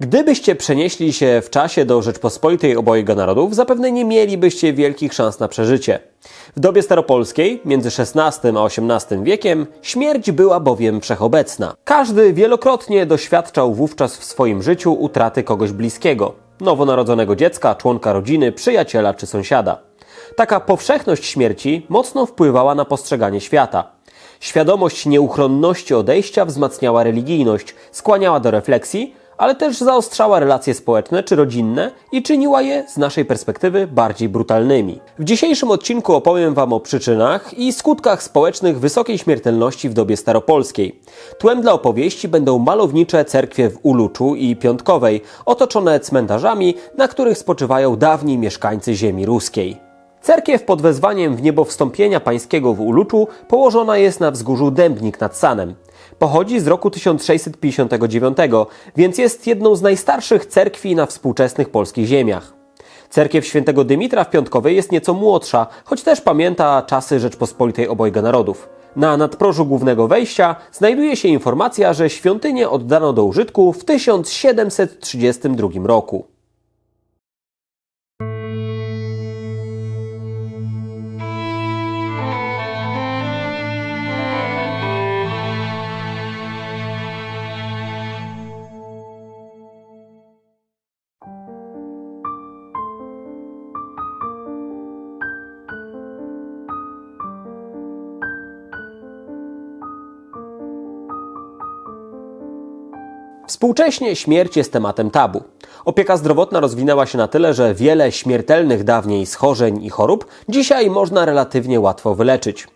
Gdybyście przenieśli się w czasie do Rzeczpospolitej obojga narodów, zapewne nie mielibyście wielkich szans na przeżycie. W dobie staropolskiej, między XVI a XVIII wiekiem, śmierć była bowiem wszechobecna. Każdy wielokrotnie doświadczał wówczas w swoim życiu utraty kogoś bliskiego nowonarodzonego dziecka, członka rodziny, przyjaciela czy sąsiada. Taka powszechność śmierci mocno wpływała na postrzeganie świata. Świadomość nieuchronności odejścia wzmacniała religijność, skłaniała do refleksji, ale też zaostrzała relacje społeczne czy rodzinne i czyniła je z naszej perspektywy bardziej brutalnymi. W dzisiejszym odcinku opowiem Wam o przyczynach i skutkach społecznych wysokiej śmiertelności w dobie staropolskiej. Tłem dla opowieści będą malownicze cerkwie w Uluczu i Piątkowej, otoczone cmentarzami, na których spoczywają dawni mieszkańcy ziemi ruskiej. Cerkiew pod wezwaniem w niebo wstąpienia pańskiego w Uluczu położona jest na wzgórzu Dębnik nad Sanem. Pochodzi z roku 1659, więc jest jedną z najstarszych cerkwi na współczesnych polskich ziemiach. Cerkiew świętego Dymitra w Piątkowej jest nieco młodsza, choć też pamięta czasy Rzeczpospolitej obojga narodów. Na nadprożu głównego wejścia znajduje się informacja, że świątynię oddano do użytku w 1732 roku. Współcześnie śmierć jest tematem tabu. Opieka zdrowotna rozwinęła się na tyle, że wiele śmiertelnych dawniej schorzeń i chorób dzisiaj można relatywnie łatwo wyleczyć.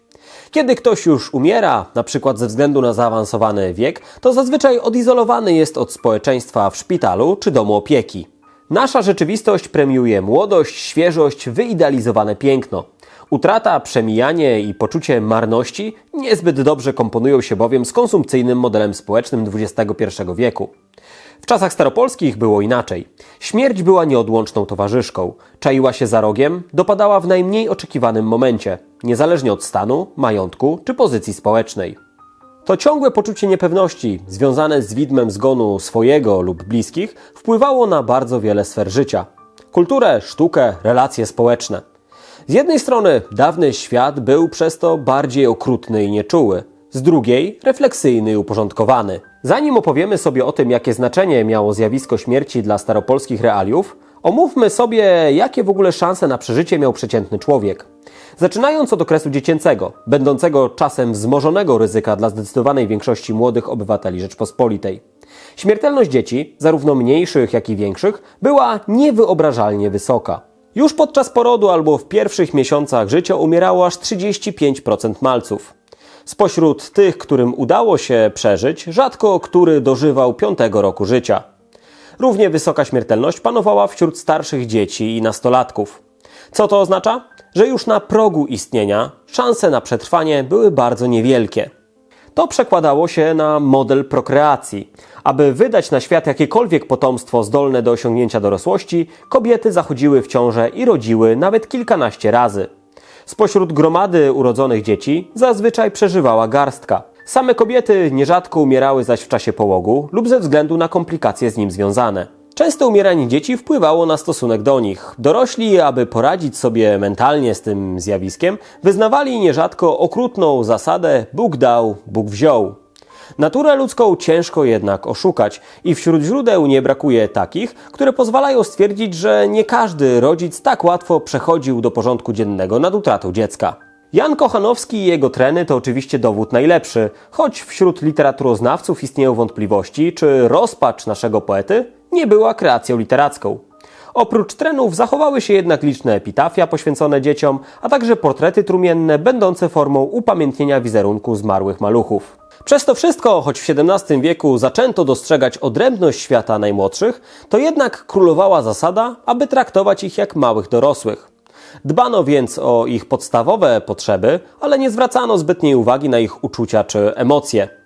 Kiedy ktoś już umiera, na przykład ze względu na zaawansowany wiek, to zazwyczaj odizolowany jest od społeczeństwa w szpitalu czy domu opieki. Nasza rzeczywistość premiuje młodość, świeżość, wyidealizowane piękno. Utrata, przemijanie i poczucie marności niezbyt dobrze komponują się bowiem z konsumpcyjnym modelem społecznym XXI wieku. W czasach staropolskich było inaczej. Śmierć była nieodłączną towarzyszką. Czaiła się za rogiem, dopadała w najmniej oczekiwanym momencie, niezależnie od stanu, majątku czy pozycji społecznej. To ciągłe poczucie niepewności, związane z widmem zgonu swojego lub bliskich, wpływało na bardzo wiele sfer życia: kulturę, sztukę, relacje społeczne. Z jednej strony dawny świat był przez to bardziej okrutny i nieczuły, z drugiej refleksyjny i uporządkowany. Zanim opowiemy sobie o tym, jakie znaczenie miało zjawisko śmierci dla staropolskich realiów, omówmy sobie, jakie w ogóle szanse na przeżycie miał przeciętny człowiek. Zaczynając od okresu dziecięcego, będącego czasem wzmożonego ryzyka dla zdecydowanej większości młodych obywateli Rzeczpospolitej. Śmiertelność dzieci, zarówno mniejszych, jak i większych, była niewyobrażalnie wysoka. Już podczas porodu albo w pierwszych miesiącach życia umierało aż 35% malców. Spośród tych, którym udało się przeżyć, rzadko który dożywał piątego roku życia. Równie wysoka śmiertelność panowała wśród starszych dzieci i nastolatków. Co to oznacza? Że już na progu istnienia szanse na przetrwanie były bardzo niewielkie. To przekładało się na model prokreacji. Aby wydać na świat jakiekolwiek potomstwo zdolne do osiągnięcia dorosłości, kobiety zachodziły w ciążę i rodziły nawet kilkanaście razy. Spośród gromady urodzonych dzieci zazwyczaj przeżywała garstka. Same kobiety nierzadko umierały zaś w czasie połogu lub ze względu na komplikacje z nim związane. Częste umieranie dzieci wpływało na stosunek do nich. Dorośli, aby poradzić sobie mentalnie z tym zjawiskiem, wyznawali nierzadko okrutną zasadę Bóg dał, Bóg wziął. Naturę ludzką ciężko jednak oszukać i wśród źródeł nie brakuje takich, które pozwalają stwierdzić, że nie każdy rodzic tak łatwo przechodził do porządku dziennego nad utratą dziecka. Jan Kochanowski i jego treny to oczywiście dowód najlepszy, choć wśród literaturoznawców istnieją wątpliwości, czy rozpacz naszego poety nie była kreacją literacką. Oprócz trenów zachowały się jednak liczne epitafia poświęcone dzieciom, a także portrety trumienne będące formą upamiętnienia wizerunku zmarłych maluchów. Przez to wszystko, choć w XVII wieku zaczęto dostrzegać odrębność świata najmłodszych, to jednak królowała zasada, aby traktować ich jak małych dorosłych. Dbano więc o ich podstawowe potrzeby, ale nie zwracano zbytniej uwagi na ich uczucia czy emocje.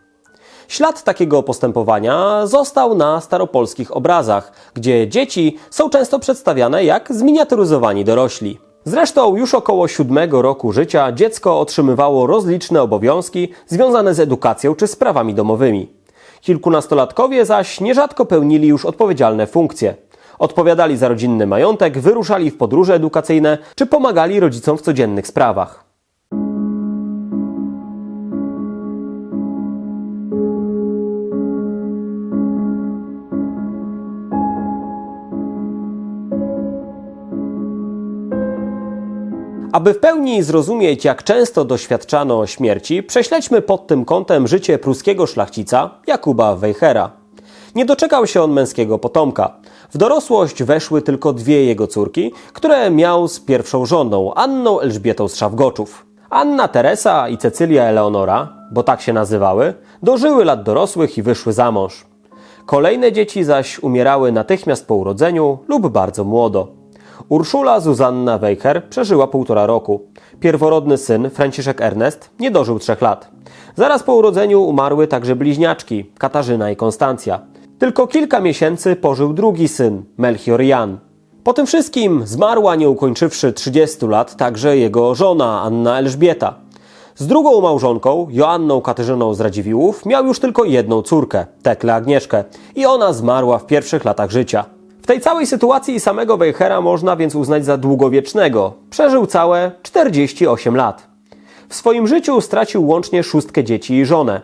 Ślad takiego postępowania został na staropolskich obrazach, gdzie dzieci są często przedstawiane jak zminiaturyzowani dorośli. Zresztą już około siódmego roku życia dziecko otrzymywało rozliczne obowiązki związane z edukacją czy sprawami domowymi. Kilkunastolatkowie zaś nierzadko pełnili już odpowiedzialne funkcje. Odpowiadali za rodzinny majątek, wyruszali w podróże edukacyjne czy pomagali rodzicom w codziennych sprawach. Aby w pełni zrozumieć, jak często doświadczano śmierci, prześledźmy pod tym kątem życie pruskiego szlachcica Jakuba Weichera. Nie doczekał się on męskiego potomka. W dorosłość weszły tylko dwie jego córki, które miał z pierwszą żoną, Anną Elżbietą z Szawgoczów. Anna Teresa i Cecylia Eleonora, bo tak się nazywały, dożyły lat dorosłych i wyszły za mąż. Kolejne dzieci zaś umierały natychmiast po urodzeniu lub bardzo młodo. Urszula Zuzanna Weicher przeżyła półtora roku. Pierworodny syn, Franciszek Ernest, nie dożył trzech lat. Zaraz po urodzeniu umarły także bliźniaczki, Katarzyna i Konstancja. Tylko kilka miesięcy pożył drugi syn, Melchior Jan. Po tym wszystkim zmarła, nie ukończywszy 30 lat, także jego żona, Anna Elżbieta. Z drugą małżonką, Joanną Katarzyną z Radziwiłłów, miał już tylko jedną córkę, Teklę Agnieszkę, i ona zmarła w pierwszych latach życia. Tej całej sytuacji samego Weichera można więc uznać za długowiecznego. Przeżył całe 48 lat. W swoim życiu stracił łącznie szóstkę dzieci i żonę.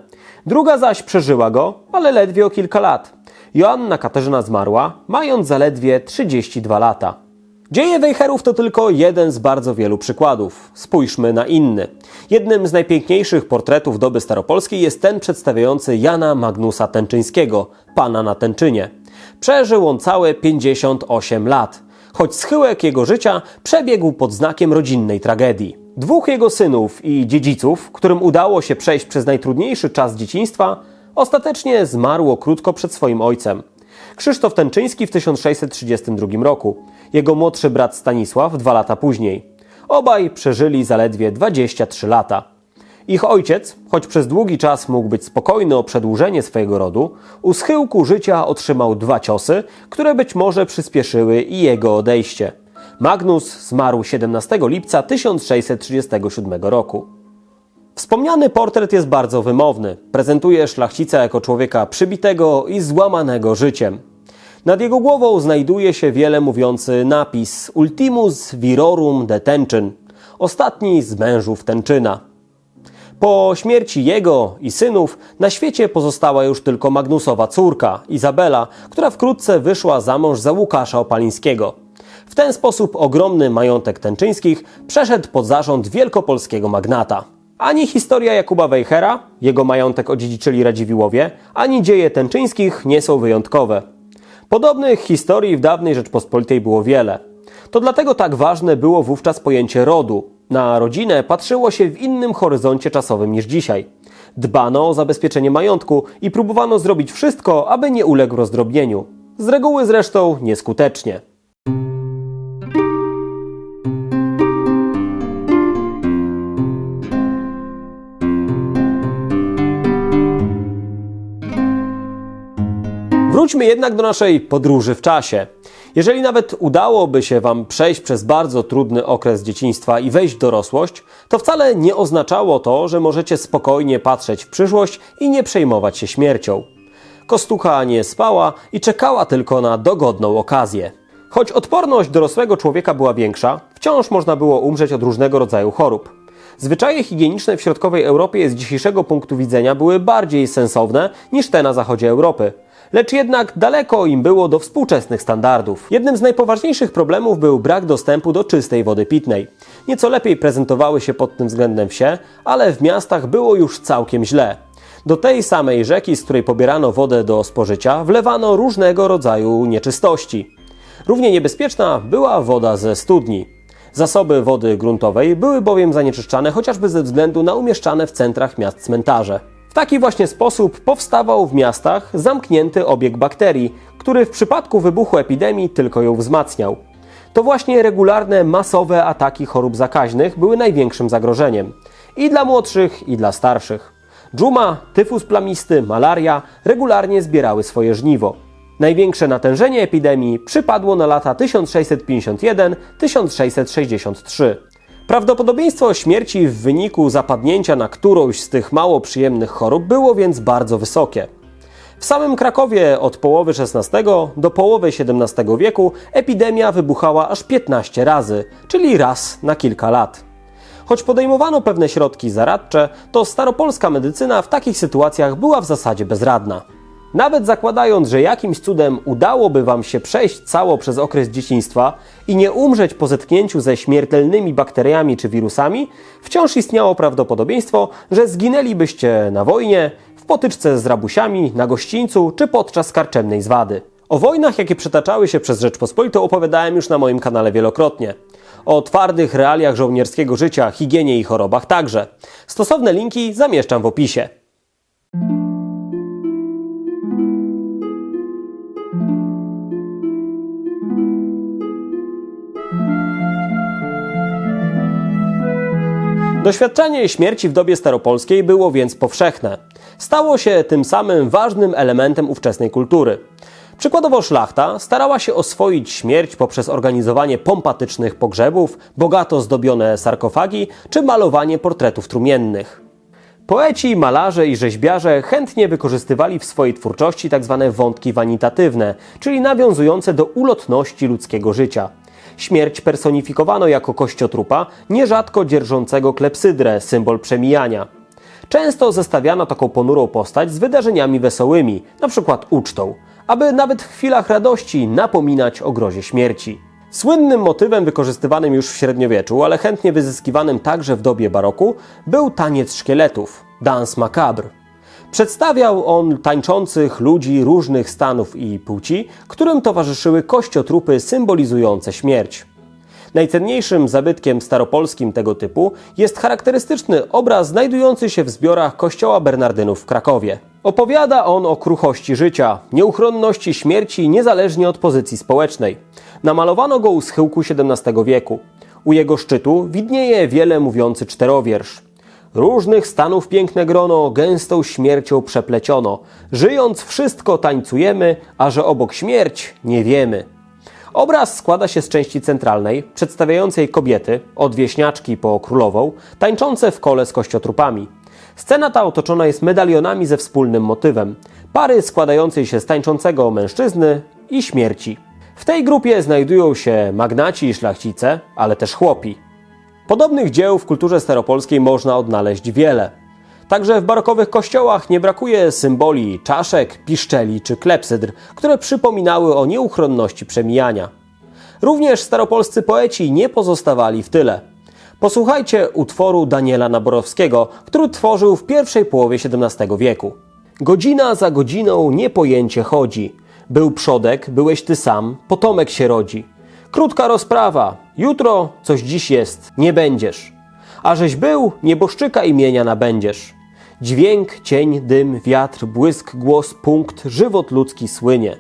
Druga zaś przeżyła go, ale ledwie o kilka lat. Joanna Katarzyna zmarła, mając zaledwie 32 lata. Dzieje Weicherów to tylko jeden z bardzo wielu przykładów. Spójrzmy na inny. Jednym z najpiękniejszych portretów doby staropolskiej jest ten przedstawiający Jana Magnusa Tęczyńskiego, pana na Tęczynie. Przeżył on całe 58 lat, choć schyłek jego życia przebiegł pod znakiem rodzinnej tragedii. Dwóch jego synów i dziedziców, którym udało się przejść przez najtrudniejszy czas dzieciństwa, ostatecznie zmarło krótko przed swoim ojcem. Krzysztof Tęczyński w 1632 roku, jego młodszy brat Stanisław dwa lata później. Obaj przeżyli zaledwie 23 lata. Ich ojciec, choć przez długi czas mógł być spokojny o przedłużenie swojego rodu, u schyłku życia otrzymał dwa ciosy, które być może przyspieszyły i jego odejście. Magnus zmarł 17 lipca 1637 roku. Wspomniany portret jest bardzo wymowny. Prezentuje szlachcica jako człowieka przybitego i złamanego życiem. Nad jego głową znajduje się wiele mówiący napis Ultimus virorum de Tęczyn, ostatni z mężów Tęczyna. Po śmierci jego i synów na świecie pozostała już tylko Magnusowa córka, Izabela, która wkrótce wyszła za mąż za Łukasza Opalińskiego. W ten sposób ogromny majątek Tęczyńskich przeszedł pod zarząd wielkopolskiego magnata. Ani historia Jakuba Weichera, jego majątek odziedziczyli Radziwiłowie, ani dzieje Tęczyńskich nie są wyjątkowe. Podobnych historii w dawnej Rzeczpospolitej było wiele. To dlatego tak ważne było wówczas pojęcie rodu. Na rodzinę patrzyło się w innym horyzoncie czasowym niż dzisiaj. Dbano o zabezpieczenie majątku i próbowano zrobić wszystko, aby nie uległ rozdrobnieniu. Z reguły zresztą nieskutecznie. Wróćmy jednak do naszej podróży w czasie. Jeżeli nawet udałoby się Wam przejść przez bardzo trudny okres dzieciństwa i wejść w dorosłość, to wcale nie oznaczało to, że możecie spokojnie patrzeć w przyszłość i nie przejmować się śmiercią. Kostucha nie spała i czekała tylko na dogodną okazję. Choć odporność dorosłego człowieka była większa, wciąż można było umrzeć od różnego rodzaju chorób. Zwyczaje higieniczne w środkowej Europie z dzisiejszego punktu widzenia były bardziej sensowne niż te na zachodzie Europy. Lecz jednak daleko im było do współczesnych standardów. Jednym z najpoważniejszych problemów był brak dostępu do czystej wody pitnej. Nieco lepiej prezentowały się pod tym względem wsie, ale w miastach było już całkiem źle. Do tej samej rzeki, z której pobierano wodę do spożycia, wlewano różnego rodzaju nieczystości. Równie niebezpieczna była woda ze studni. Zasoby wody gruntowej były bowiem zanieczyszczane chociażby ze względu na umieszczane w centrach miast cmentarze. W taki właśnie sposób powstawał w miastach zamknięty obieg bakterii, który w przypadku wybuchu epidemii tylko ją wzmacniał. To właśnie regularne, masowe ataki chorób zakaźnych były największym zagrożeniem i dla młodszych, i dla starszych. Dżuma, tyfus plamisty, malaria regularnie zbierały swoje żniwo. Największe natężenie epidemii przypadło na lata 1651-1663. Prawdopodobieństwo śmierci w wyniku zapadnięcia na którąś z tych mało przyjemnych chorób było więc bardzo wysokie. W samym Krakowie od połowy XVI do połowy XVII wieku epidemia wybuchała aż 15 razy, czyli raz na kilka lat. Choć podejmowano pewne środki zaradcze, to staropolska medycyna w takich sytuacjach była w zasadzie bezradna. Nawet zakładając, że jakimś cudem udałoby Wam się przejść cało przez okres dzieciństwa i nie umrzeć po zetknięciu ze śmiertelnymi bakteriami czy wirusami, wciąż istniało prawdopodobieństwo, że zginęlibyście na wojnie, w potyczce z rabusiami, na gościńcu czy podczas karczemnej zwady. O wojnach, jakie przetaczały się przez Rzeczpospolitą, opowiadałem już na moim kanale wielokrotnie. O twardych realiach żołnierskiego życia, higienie i chorobach także. Stosowne linki zamieszczam w opisie. Doświadczenie śmierci w dobie staropolskiej było więc powszechne. Stało się tym samym ważnym elementem ówczesnej kultury. Przykładowo szlachta starała się oswoić śmierć poprzez organizowanie pompatycznych pogrzebów, bogato zdobione sarkofagi czy malowanie portretów trumiennych. Poeci, malarze i rzeźbiarze chętnie wykorzystywali w swojej twórczości tzw. wątki wanitatywne, czyli nawiązujące do ulotności ludzkiego życia. Śmierć personifikowano jako kościotrupa, nierzadko dzierżącego klepsydrę, symbol przemijania. Często zestawiano taką ponurą postać z wydarzeniami wesołymi, np. ucztą, aby nawet w chwilach radości napominać o grozie śmierci. Słynnym motywem wykorzystywanym już w średniowieczu, ale chętnie wyzyskiwanym także w dobie baroku, był taniec szkieletów, dans macabre. Przedstawiał on tańczących ludzi różnych stanów i płci, którym towarzyszyły kościotrupy symbolizujące śmierć. Najcenniejszym zabytkiem staropolskim tego typu jest charakterystyczny obraz znajdujący się w zbiorach kościoła Bernardynów w Krakowie. Opowiada on o kruchości życia, nieuchronności śmierci niezależnie od pozycji społecznej. Namalowano go u schyłku XVII wieku. U jego szczytu widnieje wiele mówiący czterowiersz. Różnych stanów piękne grono gęstą śmiercią przepleciono. Żyjąc wszystko tańcujemy, a że obok śmierć nie wiemy. Obraz składa się z części centralnej, przedstawiającej kobiety, od wieśniaczki po królową, tańczące w kole z kościotrupami. Scena ta otoczona jest medalionami ze wspólnym motywem, pary składającej się z tańczącego mężczyzny i śmierci. W tej grupie znajdują się magnaci i szlachcice, ale też chłopi. Podobnych dzieł w kulturze staropolskiej można odnaleźć wiele. Także w barokowych kościołach nie brakuje symboli czaszek, piszczeli czy klepsydr, które przypominały o nieuchronności przemijania. Również staropolscy poeci nie pozostawali w tyle. Posłuchajcie utworu Daniela Naborowskiego, który tworzył w pierwszej połowie XVII wieku. Godzina za godziną niepojęcie chodzi. Był przodek, byłeś ty sam, potomek się rodzi. Krótka rozprawa, jutro coś dziś jest, nie będziesz. A żeś był, nieboszczyka imienia nabędziesz. Dźwięk, cień, dym, wiatr, błysk, głos, punkt, żywot ludzki słynie.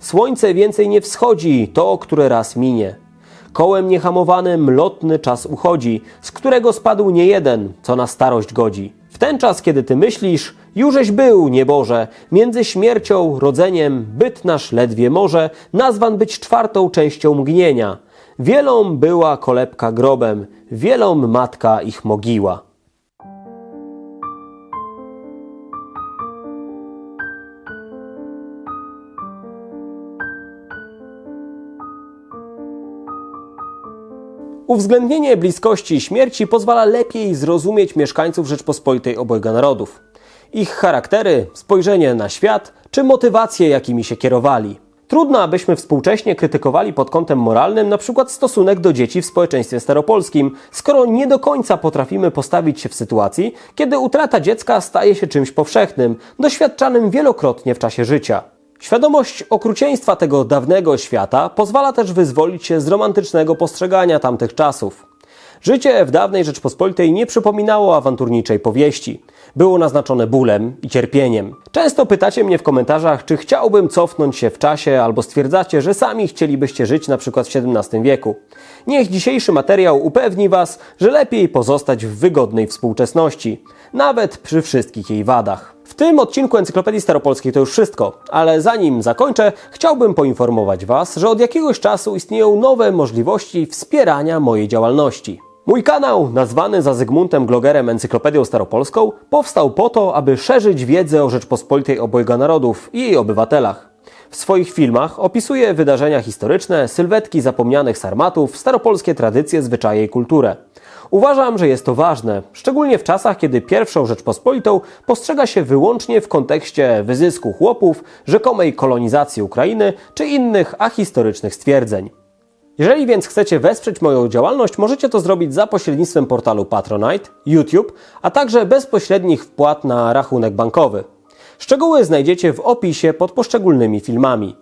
Słońce więcej nie wschodzi, to, które raz minie. Kołem niehamowanym lotny czas uchodzi, z którego spadł nie jeden, co na starość godzi. Ten czas, kiedy ty myślisz, jużeś był, nieboże, między śmiercią, rodzeniem, byt nasz ledwie może, nazwan być czwartą częścią mgnienia. Wielą była kolebka grobem, wielą matka ich mogiła. Uwzględnienie bliskości śmierci pozwala lepiej zrozumieć mieszkańców Rzeczpospolitej obojga narodów. Ich charaktery, spojrzenie na świat czy motywacje, jakimi się kierowali. Trudno, abyśmy współcześnie krytykowali pod kątem moralnym na przykład stosunek do dzieci w społeczeństwie staropolskim, skoro nie do końca potrafimy postawić się w sytuacji, kiedy utrata dziecka staje się czymś powszechnym, doświadczanym wielokrotnie w czasie życia. Świadomość okrucieństwa tego dawnego świata pozwala też wyzwolić się z romantycznego postrzegania tamtych czasów. Życie w dawnej Rzeczpospolitej nie przypominało awanturniczej powieści. Było naznaczone bólem i cierpieniem. Często pytacie mnie w komentarzach, czy chciałbym cofnąć się w czasie, albo stwierdzacie, że sami chcielibyście żyć na przykład w XVII wieku. Niech dzisiejszy materiał upewni Was, że lepiej pozostać w wygodnej współczesności, nawet przy wszystkich jej wadach. W tym odcinku Encyklopedii Staropolskiej to już wszystko, ale zanim zakończę, chciałbym poinformować Was, że od jakiegoś czasu istnieją nowe możliwości wspierania mojej działalności. Mój kanał, nazwany za Zygmuntem Glogerem Encyklopedią Staropolską, powstał po to, aby szerzyć wiedzę o Rzeczpospolitej obojga narodów i jej obywatelach. W swoich filmach opisuję wydarzenia historyczne, sylwetki zapomnianych sarmatów, staropolskie tradycje, zwyczaje i kulturę. Uważam, że jest to ważne, szczególnie w czasach, kiedy pierwszą Rzeczpospolitą postrzega się wyłącznie w kontekście wyzysku chłopów, rzekomej kolonizacji Ukrainy czy innych ahistorycznych stwierdzeń. Jeżeli więc chcecie wesprzeć moją działalność, możecie to zrobić za pośrednictwem portalu Patronite, YouTube, a także bezpośrednich wpłat na rachunek bankowy. Szczegóły znajdziecie w opisie pod poszczególnymi filmami.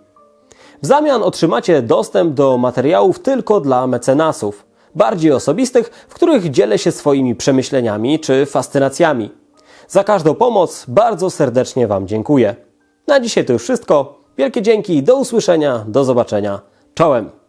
W zamian otrzymacie dostęp do materiałów tylko dla mecenasów, bardziej osobistych, w których dzielę się swoimi przemyśleniami czy fascynacjami. Za każdą pomoc bardzo serdecznie Wam dziękuję. Na dzisiaj to już wszystko. Wielkie dzięki, do usłyszenia, do zobaczenia. Czołem!